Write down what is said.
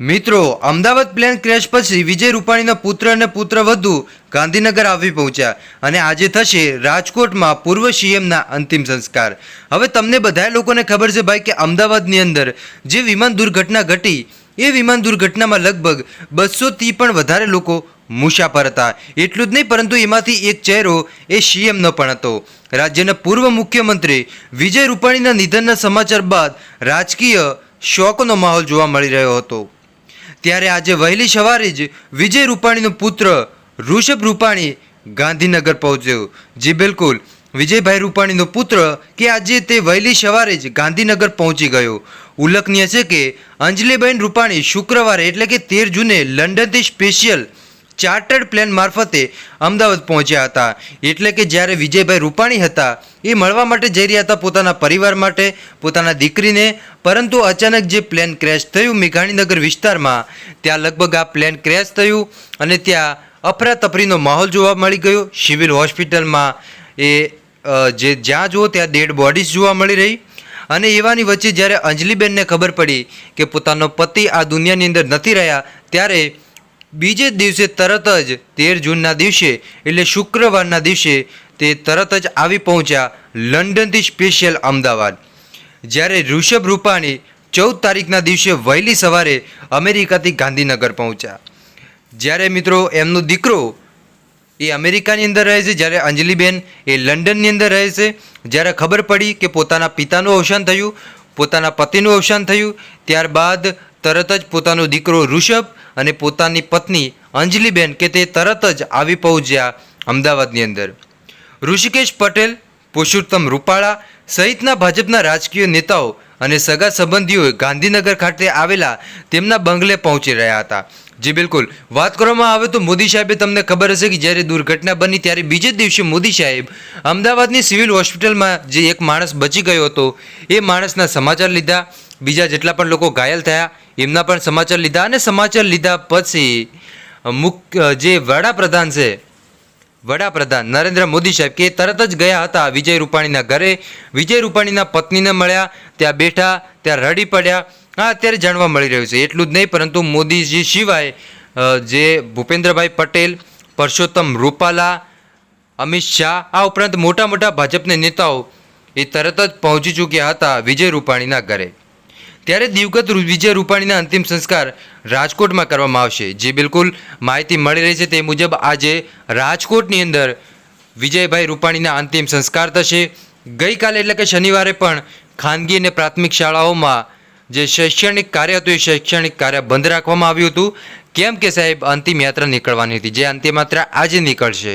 મિત્રો, Ahmedabad plane crash પછી વિજય રૂપાણીના પુત્ર અને પુત્રવધુ ગાંધીનગર આવી પહોંચ્યા અને આજે થશે રાજકોટમાં પૂર્વ સીએમના અંતિમ સંસ્કાર. હવે તમને બધા લોકોને ખબર છે ભાઈ કે અમદાવાદની અંદર જે વિમાન દુર્ઘટના ઘટી, એ વિમાન દુર્ઘટનામાં લગભગ બસોથી પણ વધારે લોકો મુસાફર હતા. એટલું જ નહીં, પરંતુ એમાંથી એક ચહેરો એ સીએમનો પણ હતો. રાજ્યના પૂર્વ મુખ્યમંત્રી વિજય રૂપાણીના નિધનના સમાચાર બાદ રાજકીય શોકનો માહોલ જોવા મળી રહ્યો હતો. ત્યારે આજે વહેલી સવારે જ વિજય રૂપાણીનો પુત્ર ઋષભ રૂપાણી ગાંધીનગર પહોંચ્યો. જી બિલકુલ, વિજયભાઈ રૂપાણીનો પુત્ર કે આજે તે વહેલી સવારે જ ગાંધીનગર પહોંચી ગયો. ઉલ્લેખનીય છે કે અંજલિબેન રૂપાણી શુક્રવારે એટલે કે તેર જૂને લંડનથી સ્પેશિયલ ચાર્ટર્ડ પ્લેન મારફતે અમદાવાદ પહોંચ્યા હતા. એટલે કે જ્યારે વિજયભાઈ રૂપાણી હતા, એ મળવા માટે જઈ રહ્યા હતા પોતાના પરિવાર માટે, પોતાના દીકરીને. પરંતુ અચાનક જે પ્લેન ક્રેશ થયું મેઘાણીનગર વિસ્તારમાં, ત્યાં લગભગ આ પ્લેન ક્રેશ થયું અને ત્યાં અફરાતફરીનો માહોલ જોવા મળી ગયો. સિવિલ હોસ્પિટલમાં એ જે જ્યાં જુઓ ત્યાં ડેડ બોડીઝ જોવા મળી રહી. અને એવાની વચ્ચે જ્યારે અંજલિબેનને ખબર પડી કે પોતાનો પતિ આ દુનિયાની અંદર નથી રહ્યા, ત્યારે બીજે દિવસે તરત જ તેર જૂનના દિવસે એટલે શુક્રવારના દિવસે તે તરત જ આવી પહોંચ્યા લંડનથી સ્પેશિયલ અમદાવાદ. જ્યારે ઋષભ રૂપાણી ચૌદ તારીખના દિવસે વહેલી સવારે અમેરિકાથી ગાંધીનગર પહોંચ્યા. જ્યારે મિત્રો એમનો દીકરો એ અમેરિકાની અંદર રહે છે, જ્યારે અંજલિબેન એ લંડનની અંદર રહે છે, જ્યારે ખબર પડી કે પોતાના પિતાનું અવસાન થયું, પોતાના પતિનું અવસાન થયું, ત્યારબાદ તરત જ પોતાનો દીકરો ઋષભ અને પોતાની પત્ની અંજલિબેન કે તે તરત જ આવી પહોંચ્યા અમદાવાદની અંદર. ઋષિકેશ પટેલ, પુરુષોત્તમ રૂપાળા સહિતના ભાજપના રાજકીય નેતાઓ અને સગા સંબંધીઓ ગાંધીનગર ખાતે આવેલા તેમના બંગલે પહોંચી રહ્યા હતા. જી બિલકુલ. વાત કરવામાં આવે તો મોદી સાહેબે તમને ખબર હશે કે જ્યારે દુર્ઘટના બની ત્યારે બીજે દિવસે મોદી સાહેબ અમદાવાદની સિવિલ હોસ્પિટલમાં જે એક માણસ બચી ગયો હતો, એ માણસના સમાચાર લીધા. બીજા જેટલા પણ લોકો ઘાયલ થયા એમના પણ સમાચાર લીધા અને સમાચાર લીધા પછી મુખ્ય જે વડાપ્રધાન છે, વડાપ્રધાન નરેન્દ્ર મોદી સાહેબ કે તરત જ ગયા હતા વિજય રૂપાણીના ઘરે. વિજય રૂપાણીના પત્નીને મળ્યા, ત્યાં બેઠા, ત્યાં રડી પડ્યા. હા અત્યારે જાણવા મળી રહ્યું છે. એટલું જ નહીં, પરંતુ મોદીજી સિવાય જે ભૂપેન્દ્રભાઈ પટેલ, પરસોત્તમ રૂપાલા, અમિત શાહ, આ ઉપરાંત મોટા મોટા ભાજપના નેતાઓ એ તરત જ પહોંચી ચૂક્યા હતા વિજય રૂપાણીના ઘરે. ત્યારે દિવગત વિજય રૂપાણીના અંતિમ સંસ્કાર રાજકોટમાં કરવામાં આવશે. જે બિલકુલ માહિતી મળી રહી છે તે મુજબ આજે રાજકોટની અંદર વિજયભાઈ રૂપાણીના અંતિમ સંસ્કાર થશે. ગઈકાલે એટલે કે શનિવારે પણ ખાનગી અને પ્રાથમિક શાળાઓમાં જે શૈક્ષણિક કાર્ય હતું એ શૈક્ષણિક કાર્ય બંધ રાખવામાં આવ્યું હતું. કેમ કે સાહેબ અંતિમ યાત્રા નીકળવાની હતી. જે અંતિમ યાત્રા આજે નીકળશે.